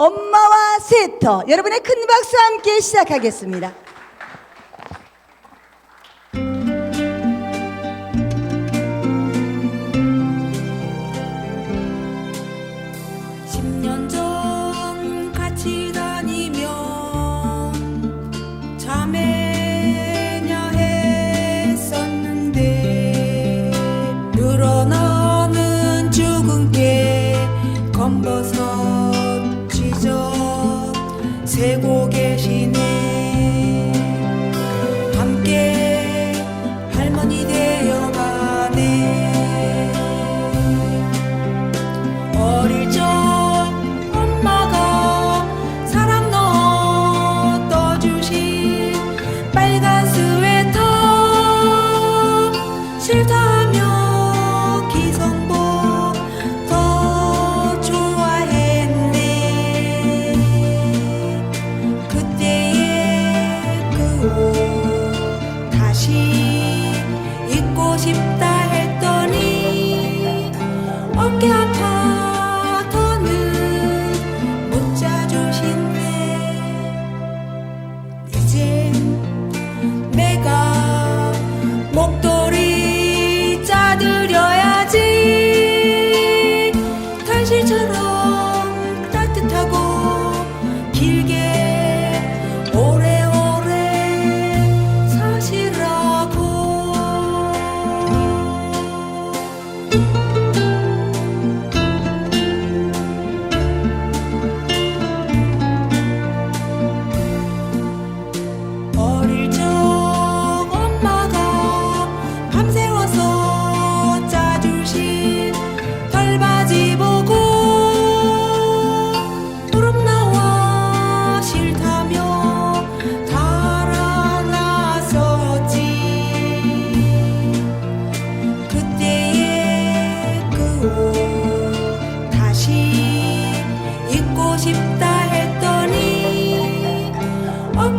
엄마와 세터 여러분의 큰 박수와 함께 시작하겠습니다. 전 되고 계시네 함께 할머니 되어 Oh God.